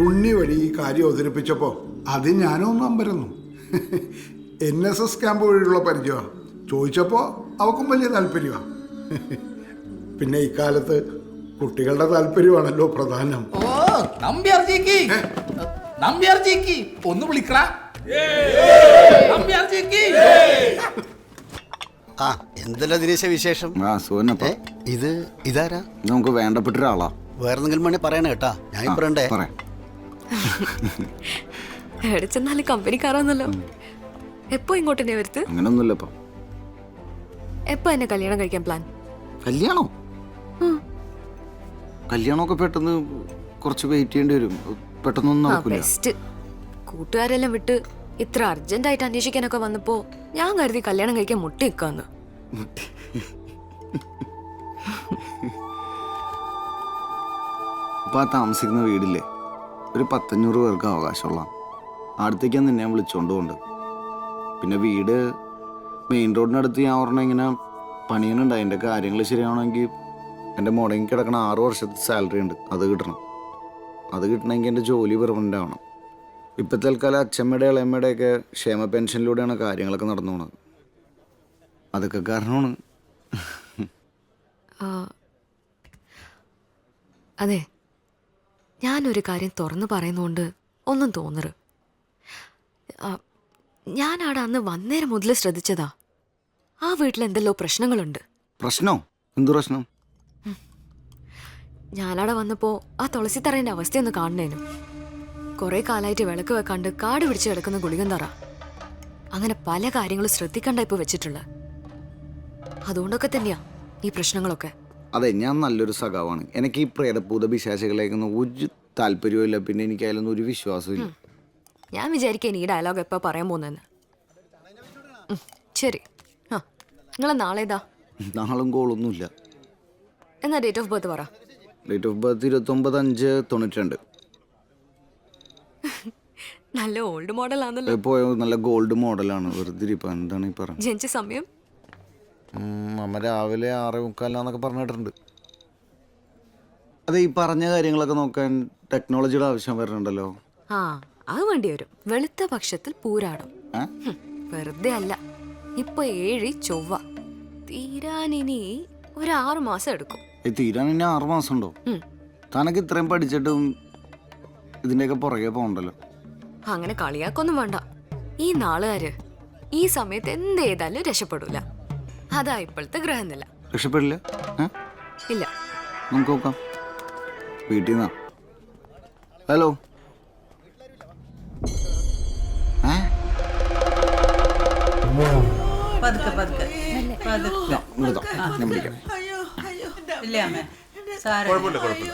ഉണ്ണി വഴി ഈ കാര്യം അവതരിപ്പിച്ചപ്പോൾ അത് ഞാനൊന്നും അമ്പരന്നു. എൻ എസ് എസ് ക്യാമ്പ് വഴിയുള്ള പരിചയമാണ് ചോദിച്ചപ്പോൾ അവക്കും വലിയ താല്പര്യമാണ് പിന്നെ ഇക്കാലത്ത് കുട്ടികളുടെ താല്പര്യമാണല്ലോ പ്രധാനം. ഓ നമ്പ്യാർജിക്ക് നമ്പ്യാർജിക്ക് ഒന്ന് വിളിക്കറ നമ്പ്യാർജിക്ക് ആ എന്തല്ല ദിനേശ വിശേഷം? ആ സുവനപ്പ ഏ ഇത് ഇതാരാ? നമുക്ക് വേണ്ടപ്പെട്ട ഒരാളാ വേറെ മണി വേണേ പറയണേ കേട്ടാ. ഞാൻ പറയണ്ടേ പറയാം. എവിടെ ചെന്നാലും കമ്പനിക്കാരാന്നല്ലോ എപ്പോ ഇങ്ങോട്ട് തന്നെ വരുത്ത്? അങ്ങനൊന്നുമില്ല ഇപ്പൊ. എപ്പോ എന്നെ കല്യാണം കഴിക്കാൻ പ്ലാൻ കല്യാണോ? കല്യാണമൊക്കെ പെട്ടെന്ന് കുറച്ച് വെയിറ്റ് ചെയ്യേണ്ടി വരും. പെട്ടെന്നൊന്നും നടക്കില്ല ബെസ്റ്റ് കൂട്ടുകാരെല്ലാം വിട്ട് ഇത്ര അർജന്റ് ആയിട്ട് അന്വേഷിക്കാനൊക്കെ വന്നപ്പോ ഞാൻ കരുതി കല്യാണം കഴിക്കാൻ മുട്ടി നിക്കാന്ന്. ഇപ്പൊ ആ താമസിക്കുന്ന വീടില്ലേ? ഒരു പത്തഞ്ഞൂറ് പേർക്ക് അവകാശമുള്ള അടുത്തേക്കാണ് ഞാൻ വിളിച്ചോണ്ട് പോകുന്നുണ്ട് പിന്നെ വീട് മെയിൻ റോഡിനടുത്ത് ഞാൻ പറഞ്ഞ ഇങ്ങനെ പണിയുന്നുണ്ട്. അതിന്റെ കാര്യങ്ങൾ ശരിയാവണമെങ്കിൽ എന്റെ മുടങ്ങി കിടക്കണ ആറ് വർഷത്തെ സാലറി ഉണ്ട്. അത് കിട്ടണം. അത് കിട്ടണമെങ്കിൽ എന്റെ ജോലി പെർമനന്റ് ആവണം. ഇപ്പം തൽക്കാലം അച്ഛമ്മയുടെ ഇളയമ്മയുടെ ഒക്കെ ക്ഷേമ പെൻഷനിലൂടെയാണ് കാര്യങ്ങളൊക്കെ നടന്നു പോണത്. അതൊക്കെ കാരണമാണ്. അതെ. ഞാനൊരു കാര്യം തുറന്നു പറയുന്നതുകൊണ്ട് ഒന്നും തോന്നരുത്. അവിടെ അന്ന് വന്നേരം മുതൽ ശ്രദ്ധിച്ചതാ. ആ വീട്ടിൽ എന്തെല്ലോ പ്രശ്നങ്ങളുണ്ട്. പ്രശ്നോ? എന്ത് പ്രശ്നം? ഞാനവിടെ വന്നപ്പോ ആ തുളസിത്തറേന്റെ അവസ്ഥയൊന്ന് കാണണേനു. കുറെ കാലായിട്ട് വിളക്ക് വെക്കാണ്ട് കാട് പിടിച്ച് കിടക്കുന്ന ഗുളികൻ തറ അങ്ങനെ പല കാര്യങ്ങളും ശ്രദ്ധിക്കണ്ട ഇപ്പൊ വെച്ചിട്ടുള്ള അതുകൊണ്ടൊക്കെ തന്നെയാ ഈ പ്രശ്നങ്ങളൊക്കെ. അതെ ഞാൻ നല്ലൊരു സഖാവാണ്. എനിക്ക് ഈ പ്രേതഭൂത പിശാചികളേക്കൊന്നും ഒരു താല്പര്യവും ഇല്ല പിന്നെ എനിക്ക് അതിലൊന്നും ഒരു വിശ്വാസവും ഇല്ല ഞാൻ വിചാരിക്കാൻ ഈ ഡയലോഗ് എപ്പോ പറയാൻ പോകുന്നെന്ന് ഉം, ശരി. ആ നിങ്ങളെ നാളെ ഇതാ. നാളും കോളൊന്നുമില്ല. എന്നാ ഡേറ്റ് ഓഫ് ബർത്ത് പറ. ഡേറ്റ് ഓഫ് ബർത്ത് ഇരുപത്തൊമ്പത് അഞ്ച് തൊണ്ണൂറ്റി രണ്ട് നല്ല ഓൾഡ് മോഡലാണല്ലോ പോയ നല്ല ഗോൾഡ് മോഡലാണ് വെറുതെ ഇരിപ്പം. എന്താണ് ഈ പറഞ്ഞത്? ജനിച്ച സമയം? അമ്മ രാവിലെ ആറേ മുക്കാലെന്നൊക്കെ പറഞ്ഞിട്ടുണ്ട്. അതെ ഈ പറഞ്ഞ കാര്യങ്ങളൊക്കെ നോക്കാൻ ടെക്നോളജിയുടെ ആവശ്യം വരുന്നുണ്ടല്ലോ. ആ അത് വേണ്ടി വരും. വെളുത്ത പക്ഷത്തിൽ പൂരാടും. ഏ? ഹും, വെറുതെ അല്ല. ഇപ്പൊ ഏഴി ചൊവ്വ. തീരാനിനി ഒരു ആറ് മാസം എടുക്കും. ഈ തീരാൻ ഇനി ആറ് മാസം ഉണ്ടോ? ഉം. തനക്ക് ഇത്രയും പഠിച്ചിട്ടും ഇതിന്റെയൊക്കെ പുറകെ പോകണ്ടല്ലോ. അങ്ങനെ കളിയാക്കൊന്നും വേണ്ട. ഈ നാളുകാര് ഈ സമയത്ത് എന്ത് ചെയ്താലും രക്ഷപ്പെടൂല. അതാ ഇപ്പോഴത്തെ ഗ്രഹനില. രക്ഷപ്പെടില്ല? ഇല്ല. നമുക്ക് നോക്കാം. വീട്ടിൽ നിന്നാ. ഹലോ. ഏ? പതുക്കെ പതുക്കെ. പതുക്കെ. നിർത്താം ഞാൻ പിടിക്കാം ഇല്ലേ അമ്മേ. സാര കുഴപ്പമില്ല കുഴപ്പമില്ല.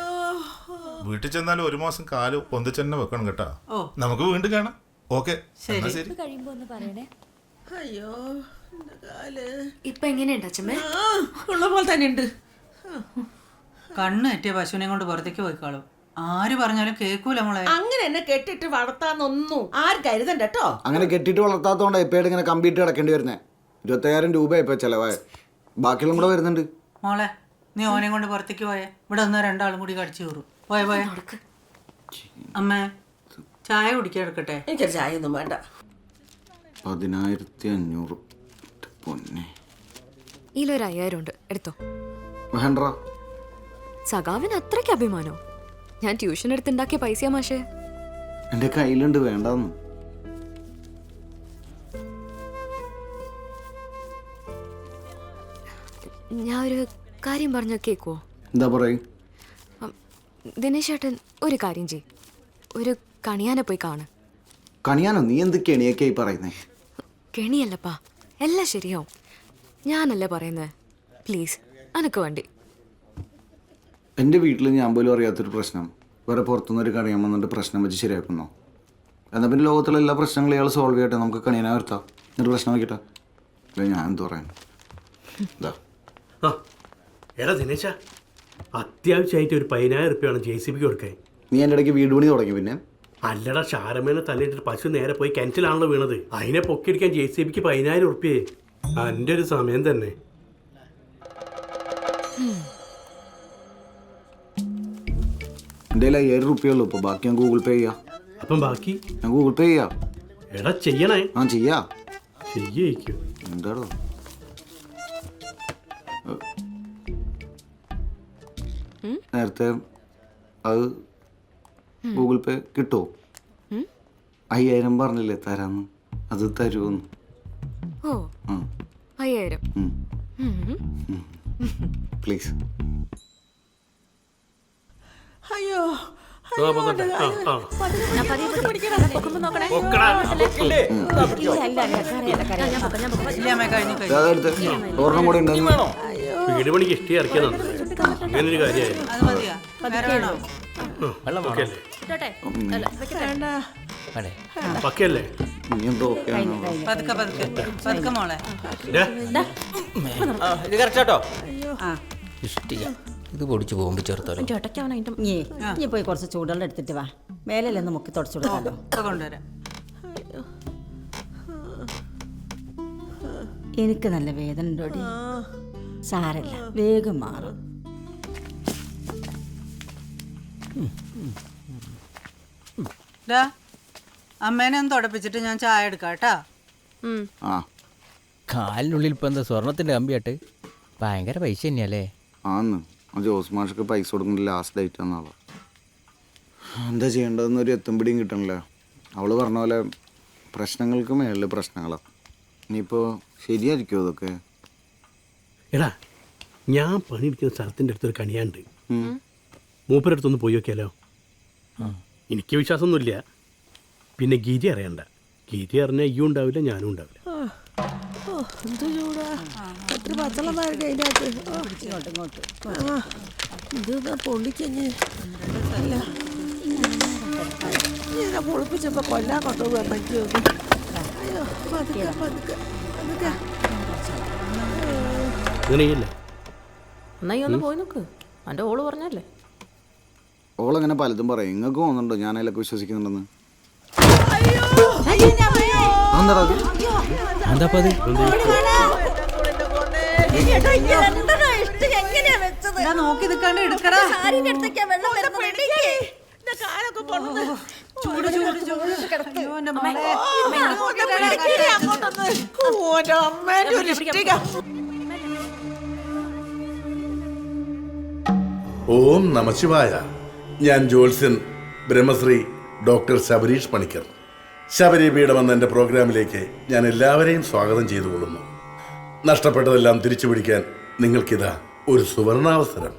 വീട്ടിൽ ചെന്നാലും ഒരു മാസം കാൽ പൊന്തിച്ചെന്നെ വെക്കണം കേട്ടാ. നമുക്ക് വീണ്ടും കാണാം. ഓക്കെ. ശരി. കഴിയുമ്പോ അയ്യോ പറയണേ. കാൽ ഇപ്പൊ എങ്ങനെയുണ്ട് അച്ഛമ്മേ? ഉള്ള പോലെ തന്നെ ഉണ്ട് കണ്ണ് എറ്റിയ പശുവിനെ കൊണ്ട് പുറത്തേക്ക് പോയിക്കാളും. ആര് പറഞ്ഞാലും കേൾക്കൂല മോളെ. അങ്ങനെ എന്നെ കെട്ടിട്ട് വളർത്താന്നൊന്നും ആര് കരുതണ്ട കേട്ടോ. അങ്ങനെ കെട്ടിട്ട് വളർത്താത്തോണ്ട് എപ്പോഴും ഇങ്ങനെ കമ്പ്യൂട്ടർ കിടക്കേണ്ടി വരുന്നേ. ഇരുപത്തയ്യായിരം രൂപ ഇപ്പൊ ചെലവായ. ബാക്കിയുള്ള കൂടെ വരുന്നുണ്ട്. മോളെ നീ ഓനെ കൊണ്ട് പുറത്തേക്ക് പോയേ. ഇവിടെ ഒന്ന് രണ്ടാളും കൂടി കടിച്ചു കയറും. പോയ പോയ. അമ്മ ചായ കുടിക്കാൻ എടുക്കട്ടെ? എനിക്കൊരു ചായ ഒന്നും വേണ്ട. പതിനായിരത്തി അഞ്ഞൂറ്. പൊന്നെ. ഇതിലൊരു അയ്യായിരം ഉണ്ട് എടുത്തോ. വേണ്ട സഖാവിന് അത്രയ്ക്ക് അഭിമാനോ? ഞാൻ ട്യൂഷൻ എടുത്തുണ്ടാക്കിയ പൈസയാ മാഷേ. എന്റെ കയ്യിലുണ്ട് വേണ്ടെന്ന്. ഞാൻ ഒരു കാര്യം പറഞ്ഞ കേക്കോ എന്താ പറയൂ? ദിനേശ് ചേട്ടൻ ഒരു കാര്യം ചെയ് ഒരു കണിയാനെ പോയി കാണ്. കണിയാനോ? നീ എന്ത് കെണിയൊക്കെയായി പറയുന്നേ? കെണിയല്ലപ്പാ. എല്ലാം ശരിയാവും. ഞാനല്ലേ പറയുന്നത് പ്ലീസ് അനക്ക് വേണ്ടി. എന്റെ വീട്ടിൽ ഞാൻ പോലും അറിയാത്തൊരു പ്രശ്നം. വേറെ പുറത്തുനിന്ന് ഒരു കണിയാൻ വന്നിട്ട് പ്രശ്നം വെച്ച് ശരിയാക്കുന്നോ. എന്നാൽ പിന്നെ ലോകത്തുള്ള എല്ലാ പ്രശ്നങ്ങളും ഇയാൾ സോൾവ് ചെയ്യട്ടെ. നമുക്ക് കണിയനാ വരുത്താം. എന്നിട്ട് പ്രശ്നം വയ്ക്കട്ടെ അല്ല ഞാൻ എന്ത് പറയാൻ? എന്താ ആ എടാ ദിനേശ അത്യാവശ്യമായിട്ട് ഒരു പതിനായിരം റുപ്യാണ് ജെ സി ബിക്ക് കൊടുക്കാൻ. നീ എന്റെ ഇടയ്ക്ക് വീട് പണി തുടങ്ങി പിന്നെ. അല്ലടാ ഷാരമേനെ തല്ലിയിട്ട് പശു നേരെ പോയി കിണറ്റിലാണല്ലോ വീണത്. അതിനെ പൊക്കിയെടുക്കാൻ ജെ സി ബിക്ക് പതിനായിരം ഉറുപ്പിയേ. എന്റെ ഒരു സമയം തന്നെ. എന്റെ അയ്യായിരം റുപ്യ ഉള്ളൂ. ഇപ്പോൾ ബാക്കി ഞാൻ ഗൂഗിൾ പേ ചെയ്യാം. അപ്പം ബാക്കി? ഞാൻ ഗൂഗിൾ പേ ചെയ്യാം. എടാ ചെയ്യണേ. ആ ചെയ്യാ. ചെയ്യിക്കും. എന്താടോ? നേരത്തെ അത് ഗൂഗിൾ പേ കിട്ടുമോ അയ്യായിരം പറഞ്ഞില്ലേ തരാന്ന്? അത് തരുമെന്ന് ഓ. അയ്യായിരം. പ്ലീസ് അയ്യോ. ഒരെണ്ണം കൂടെ വീട് പണിക്ക് ഇഷ്ടി ഇറക്കിയതാണ് അങ്ങനെ ഒരു കാര്യമായിരുന്നു അല്ലേ പക്കയല്ലേ? നീ എന്തോ ഓക്കെ ആണോ? പതുക്കെ പതുക്കെ. പതുക്കെ മോളെ. ഇത് ആ. ഇത് പൊടിച്ച് പോകുമ്പോ ചേർത്താലോ? നീ നീ പോയി കുറച്ച് ചൂടുവെള്ളം എടുത്തിട്ട് വാ. മേലെല്ലാം മുക്കി തുടച്ചു കൊടുക്കാലോ ഇപ്പൊ കൊണ്ടുവരാം. എനിക്ക് നല്ല വേദന ഉണ്ടോടി? സാരല്ല വേഗം മാറും. ഡാ അമ്മേനെ ഒന്ന് തുടപ്പിച്ചിട്ട് ഞാൻ ചായ എടുക്കാം കേട്ടാ. ആ. കാലിനുള്ളിൽ ഇപ്പൊ എന്താ സ്വർണത്തിന്റെ കമ്പിയാട്ട് ഭയങ്കര പൈസ തന്നെയല്ലേ? ആന്ന്. ആ ജോസ് മാഷക്ക് പൈസ കൊടുക്കുന്ന ലാസ്റ്റ് ഡേറ്റ് എന്നാളോ എന്താ ചെയ്യേണ്ടതെന്ന് ഒരു എത്തും പിടിയും കിട്ടണില്ല. അവൾ പറഞ്ഞ പോലെ പ്രശ്നങ്ങൾക്ക് മേളിൽ പ്രശ്നങ്ങളാണ് ഇനിയിപ്പോൾ ശരിയായിരിക്കുമോ അതൊക്കെ എടാ ഞാൻ പണിയെടുക്കുന്ന സ്ഥലത്തിന്റെ അടുത്തൊരു കണിയാണ്ട് മൂപ്പരുടെ അടുത്തൊന്ന് പോയി നോക്കിയാലോ? എനിക്ക് വിശ്വാസമൊന്നുമില്ല. പിന്നെ ഗീതി അറിയണ്ട. ഗീതി അറിഞ്ഞാൽ ഈ ഉണ്ടാവില്ല ഞാനും ഉണ്ടാവില്ല. ഇങ്ങനെ പൊളിപ്പിച്ചപ്പോ കൊല്ലാൻ കൊണ്ടുപോകാൻ പറ്റുമോ അയ്യോ പതുക്കെ പതുക്കെ പതുക്കെ. അങ്ങനെയല്ലേ എന്നാ ഈ ഒന്ന് പോയി നോക്ക്. എന്റെ ഓൾ പറഞ്ഞല്ലേ? ഓളങ്ങനെ പലതും പറയും. നിങ്ങൾക്ക് തോന്നുന്നുണ്ടോ ഞാൻ അതിലൊക്കെ വിശ്വസിക്കുന്നുണ്ടെന്ന്? എന്താടാ അത്? നോക്കി നിൽക്കാണ്ട് എടുക്കടാ. ചൂട് ചൂട് ചൂട്. അയ്യോ എന്റെ മോളെ ഓം നമശിവായ ഞാൻ ജ്യോത്സ്യൻ ബ്രഹ്മശ്രീ ഡോക്ടർ ശബരീഷ് പണിക്കർ. ശബരിപീഠം എന്ന എന്റെ പ്രോഗ്രാമിലേക്ക് ഞാൻ എല്ലാവരെയും സ്വാഗതം ചെയ്തുകൊള്ളുന്നു. നഷ്ടപ്പെട്ടതെല്ലാം തിരിച്ചു പിടിക്കാൻ നിങ്ങൾക്കിതാ ഒരു സുവർണാവസരം.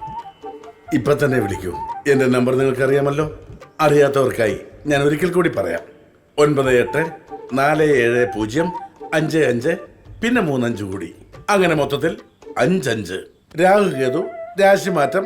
ഇപ്പം തന്നെ വിളിക്കൂ. എന്റെ നമ്പർ നിങ്ങൾക്കറിയാമല്ലോ? അറിയാത്തവർക്കായി ഞാൻ ഒരിക്കൽ കൂടി പറയാം. ഒൻപത് എട്ട് നാല് ഏഴ് പൂജ്യം അഞ്ച് അഞ്ച് പിന്നെ മൂന്നഞ്ച് കൂടി. അങ്ങനെ മൊത്തത്തിൽ അഞ്ചഞ്ച് രാഹുകേതു രാശിമാറ്റം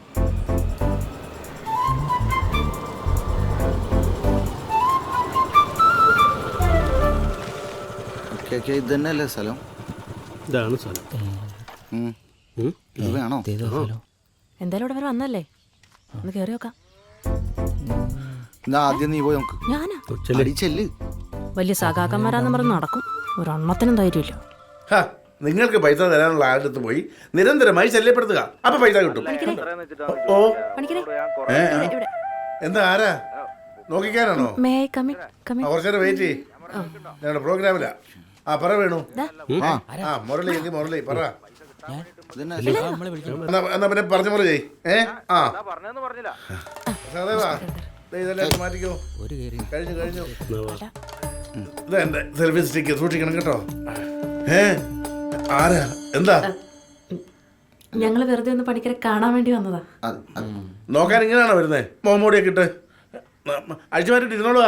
ഓക്കെ ഓക്കെ ഇത് തന്നെയല്ലേ സ്ഥലം? ഇതാണ് സ്ഥലം. ഉം. ഉം? ഇത് വേണോ? എന്തായാലും ഇവിടെ വരെ വന്നല്ലേ? ഒന്ന് കയറി നോക്കാം. എന്നാ ആദ്യം നീ പോയി നമുക്ക് ഞാനാ? ചെല്ല്. അടി ചെല്ല്. വലിയ സഖാക്കന്മാരാന്ന് പറഞ്ഞ് നടക്കും. ഒരെണ്ണത്തിനും ധൈര്യമില്ല. ഹ, നിങ്ങൾക്ക് പൈസ തരാനുള്ള ആളുടെ അടുത്ത് പോയി? നിരന്തരമായി ശല്യപ്പെടുത്തുക. അപ്പൊ പൈസ കിട്ടും. ഓ പണിക്കരെ. ഏ, ഇവിടെ, ഇവിടെ. എന്താ ആരാ? നോക്കിക്കാനാണോ? മേ ഐ കമ്മിൻ ആ, കമ്മിൻ കുറച്ച് നേരം വെയിറ്റ് ചെയ്യ് ഞങ്ങളുടെ പ്രോഗ്രാമിലാ ആ പറ വേണു. ആ മുരളി എങ്കിൽ മുരളി പറ. എന്നാ എന്നാ പിന്നെ പറഞ്ഞ പോലെ ചെയ് ഏ ആ. സഹദേവാ, ദേ ഇതെല്ലാം മാറ്റിക്കോ. കഴിഞ്ഞു കഴിഞ്ഞു. ഇത് എന്റെ സ്റ്റിക്ക് സൂക്ഷിക്കണം കേട്ടോ. ഏ? ആരാ? എന്താ? ഞങ്ങൾ വെറുതെ ഒന്ന് പണിക്കരെ കാണാൻ വേണ്ടി വന്നതാ. നോക്കാൻ ഇങ്ങനെയാണോ വരുന്നേ? മോമോടിയൊക്കെ ഇട്ട്. അഴിച്ചു മാറ്റിട്ട് ഇരുന്നോളുക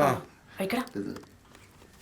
ആ. കഴിക്കടാ.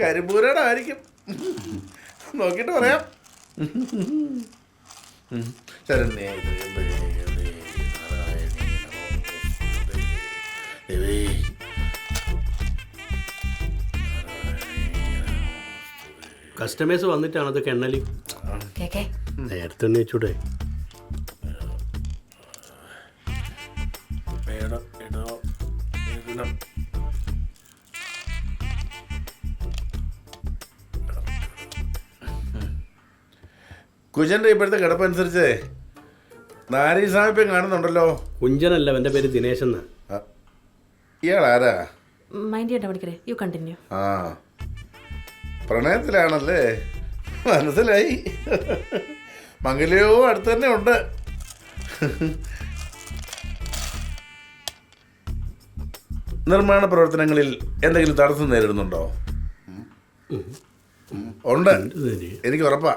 കരിമ്പൂരയുടെ ആയിരിക്കും നോക്കിയിട്ട് പറയാം. ശരണ്യേ കസ്റ്റമേഴ്സ് വന്നിട്ടാണ് അതൊക്കെ എണ്ണൽ നേരത്തെ തന്നെ കുജന്റെ ഇപ്പോഴത്തെ കിടപ്പനുസരിച്ച് നാരീ സാഹിബ്യം കാണുന്നുണ്ടല്ലോ. കുഞ്ചനല്ല എന്റെ പേര് ദിനേശ് എന്ന്. ആ, ഇയാൾ ആരാ മൈൻഡ് ചെയ്യണ്ട പണിക്കരെ. യു കണ്ടിന്യൂ ആ പ്രണയത്തിലാണല്ലേ? മനസ്സിലായി. മംഗലിയോ അടുത്ത് തന്നെ ഉണ്ട്. നിർമ്മാണ പ്രവർത്തനങ്ങളിൽ എന്തെങ്കിലും തടസ്സം നേരിടുന്നുണ്ടോ? ഉണ്ട്. എനിക്ക് ഉറപ്പാ.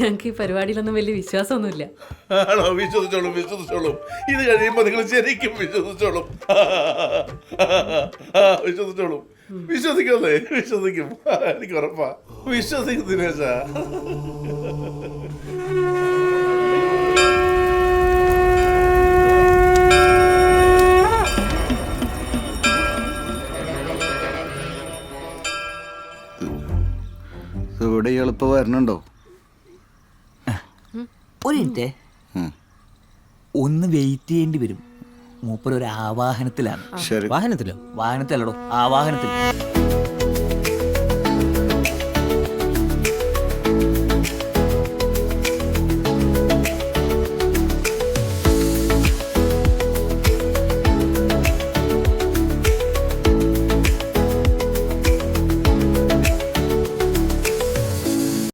ഞങ്ങൾക്ക് ഈ പരിപാടിയിലൊന്നും വലിയ വിശ്വാസമൊന്നുമില്ല. ആണോ? വിശ്വസിച്ചോളും വിശ്വസിച്ചോളും. ഇത് കഴിയുമ്പോൾ നിങ്ങൾ ശരിക്കും വിശ്വസിച്ചോളും. വിശ്വസിച്ചോളും. വിശ്വസിക്കല്ലേ വിശ്വസിക്കും. എനിക്ക് ഉറപ്പാ. വിശ്വസിക്കും ദിനേശ. ഇവിടെ എളുപ്പം വരണുണ്ടോ? ഒരു മിനിറ്റ് ഒന്ന് വെയിറ്റ് ചെയ്യേണ്ടി വരും. മൂപ്പർ ഒരു ആവാഹനത്തിലാണ്. വാഹനത്തിലോ? വാഹനത്തിലോ ആവാഹനത്തിൽ